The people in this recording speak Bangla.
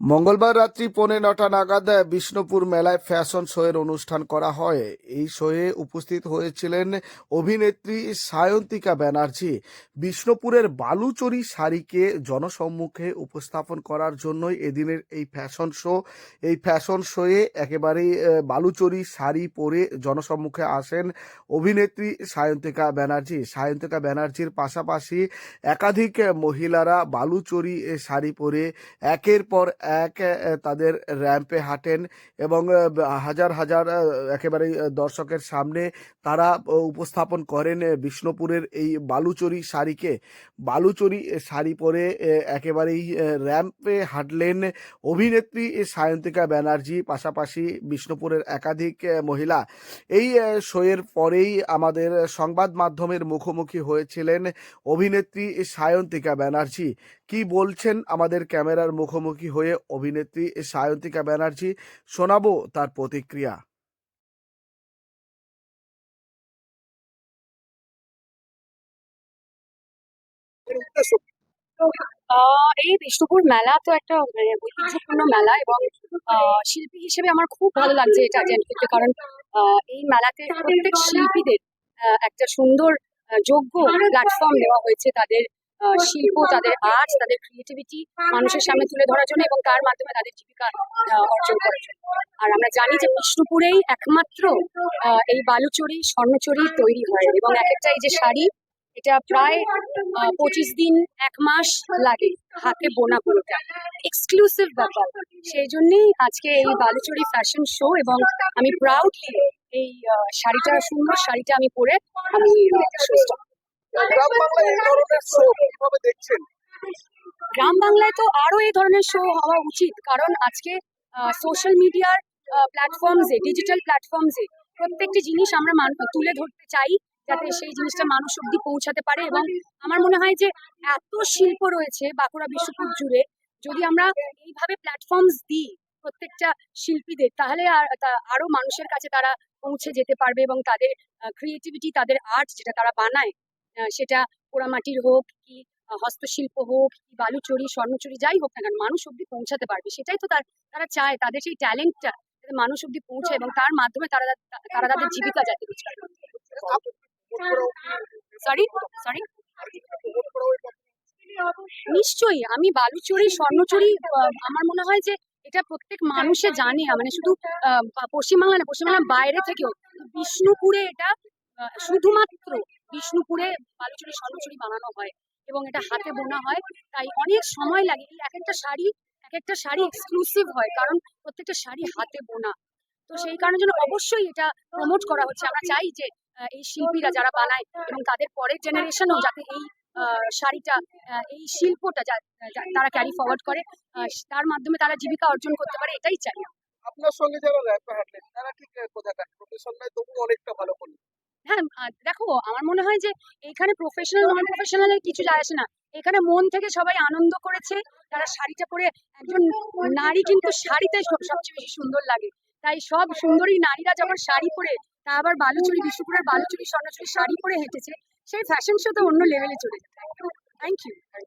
মঙ্গলবার রাত্রি পৌনে নটা নাগাদ বিষ্ণুপুর মেলায় ফ্যাশন শোয়ের অনুষ্ঠান করা হয়। এই শোয়ে উপস্থিত হয়েছিলেন অভিনেত্রী সায়ন্তিকা ব্যানার্জি। বিষ্ণুপুরের বালুচরি শাড়িকে জনসম্মুখে উপস্থাপন করার জন্যই এদিনের এই ফ্যাশন শো। এই ফ্যাশন শোয়ে একেবারেই বালুচরি শাড়ি পরে জনসম্মুখে আসেন অভিনেত্রী সায়ন্তিকা ব্যানার্জি। সায়ন্তিকা ব্যানার্জির পাশাপাশি একাধিক মহিলারা বালুচরি শাড়ি পরে একের পর এক তাদের র্যাম্পে হাঁটেন এবং হাজার হাজার আহ, একেবারেই দর্শকের সামনে তারা উপস্থাপন করেন বিষ্ণুপুরের এই বালুচরি শাড়িকে বালুচরি শাড়ি পরে একেবারেই র্যাম্পে হাঁটলেন অভিনেত্রী সায়ন্তিকা ব্যানার্জি পাশাপাশি বিষ্ণুপুরের একাধিক মহিলা। এই শোয়ের পরেই আমাদের সংবাদ মাধ্যমের মুখোমুখি হয়েছিলেন অভিনেত্রী সায়ন্তিকা ব্যানার্জি। কি বলছেন আমাদের ক্যামেরার মুখোমুখি হয়ে অভিনেত্রী সায়ন্তিকা ব্যানার্জি শোনাবো তার প্রতিক্রিয়া। এই বিষ্ণুপুর মেলা তো একটা মানে ঐতিহ্যপূর্ণ মেলা এবং শিল্পী হিসেবে আমার খুব ভালো লাগছে এটা অ্যাটেন্ড করতে কারণ এই মেলাতে প্রত্যেক শিল্পীদের একটা সুন্দর যোগ্য প্ল্যাটফর্ম দেওয়া হয়েছে তাদের শিল্প তাদের আর্ট তাদের ক্রিয়েটিভিটি মানুষের সামনে তুলে ধরার জন্য এবং তার মাধ্যমে তাদের জীবিকা অর্জন করার জন্য। আর আমরা জানি যে বিষ্ণুপুরেই একমাত্র এই বালুচরি স্বর্ণচরি তৈরি হয় এবং এক একটা এই যে শাড়ি এটা প্রায় পঁচিশ দিন এক মাস লাগে হাতে বোনা কোনোটা এক্সক্লুসিভ ব্যাপার। সেই জন্যই আজকে এই বালুচরি ফ্যাশন শো এবং আমি প্রাউডলি এই শাড়িটা সুন্দর শাড়িটা আমি পরে আমি সুস্থ গ্রাম বাংলায় এই ধরনের শো কীভাবে দেখছেন? গ্রাম বাংলায় তো আরও এই ধরনের শো হওয়া উচিত, কারণ আজকে সোশ্যাল মিডিয়ার প্ল্যাটফর্মসে ডিজিটাল প্ল্যাটফর্মসে প্রত্যেকটি জিনিস আমরা তুলে ধরতে চাই, যাতে সেই জিনিসটা মানুষ অব্দি পৌঁছাতে পারে এবং আমার মনে হয় যে এত শিল্প রয়েছে বাঁকুড়া বিশ্বপুর জুড়ে, যদি আমরা এইভাবে প্ল্যাটফর্মস দিই প্রত্যেকটা শিল্পীদের, তাহলে আর- আরও মানুষের কাছে তারা পৌঁছে যেতে পারবে এবং তাদের ক্রিয়েটিভিটি তাদের আর্ট যেটা তারা বানায় সেটা পোড়ামাটির হোক কি হস্তশিল্প হোক কি, বালুচুরি, স্বর্ণচুরি, যাই হোক না কেন, মানুষ অব্দি পৌঁছাতে পারবে। সেটাই তো তার, তারা চায়, তাদের সেই ট্যালেন্টটা যাতে মানুষ অব্দি পৌঁছে এবং তার মাধ্যমে তারা তারা তাদের জীবিকা যাতে সরি সরি নিশ্চয়ই, আমি বালুচুরি, স্বর্ণচুরি আমার মনে হয় যে এটা প্রত্যেক মানুষে জানে। মানে শুধু পশ্চিমবাংলা না, পশ্চিমবাংলার বাইরে থেকেও বিষ্ণুপুরে এটা শুধুমাত্র বিষ্ণুপুরে বালুচুরি স্বর্ণচুরি বানানো হয় এবং এটা হাতে বোনা হয়। তাই অনেক সময় লাগে। এই এক একটা শাড়ি এক একটা শাড়ি এক্সক্লুসিভ হয় কারণ প্রত্যেকটা শাড়ি হাতে বোনা। তো সেই কারণের জন্য অবশ্যই এটা প্রমোট করা হচ্ছে। আমরা চাই যে এই শিল্পীরা যারা বানায় এবং তাদের পরের জেনারেশনও যাতে এই শাড়িটা এই শিল্পটা তারা ক্যারি ফরওয়ার্ড করে তার মাধ্যমে তারা জীবিকা অর্জন করতে পারে এটাই চাই। আপনার সঙ্গে যারা র্যাম্পে হাঁটলেন তারা ঠিক কোথাকার? প্রফেশন নয় তবু অনেকটা ভালো করলেন হ্যাঁ দেখো আমার মনে হয় যে এখানে প্রফেশনাল নন প্রফেশনাল কিছু যায় আসে না। এখানে মন থেকে সবাই আনন্দ করেছে। তারা শাড়িটা পরে একজন নারী কিন্তু শাড়িতে সবচেয়ে বেশি সুন্দর লাগে। তাই সব সুন্দরী নারীরা যখন শাড়ি পরে তা আবার বালুচুরি বিষ্ণুপুরের বালুচুরি স্বর্ণচুরি শাড়ি পরে হেঁটেছে সেই ফ্যাশন শো তো অন্য লেভেলে চলে যায়। Thank you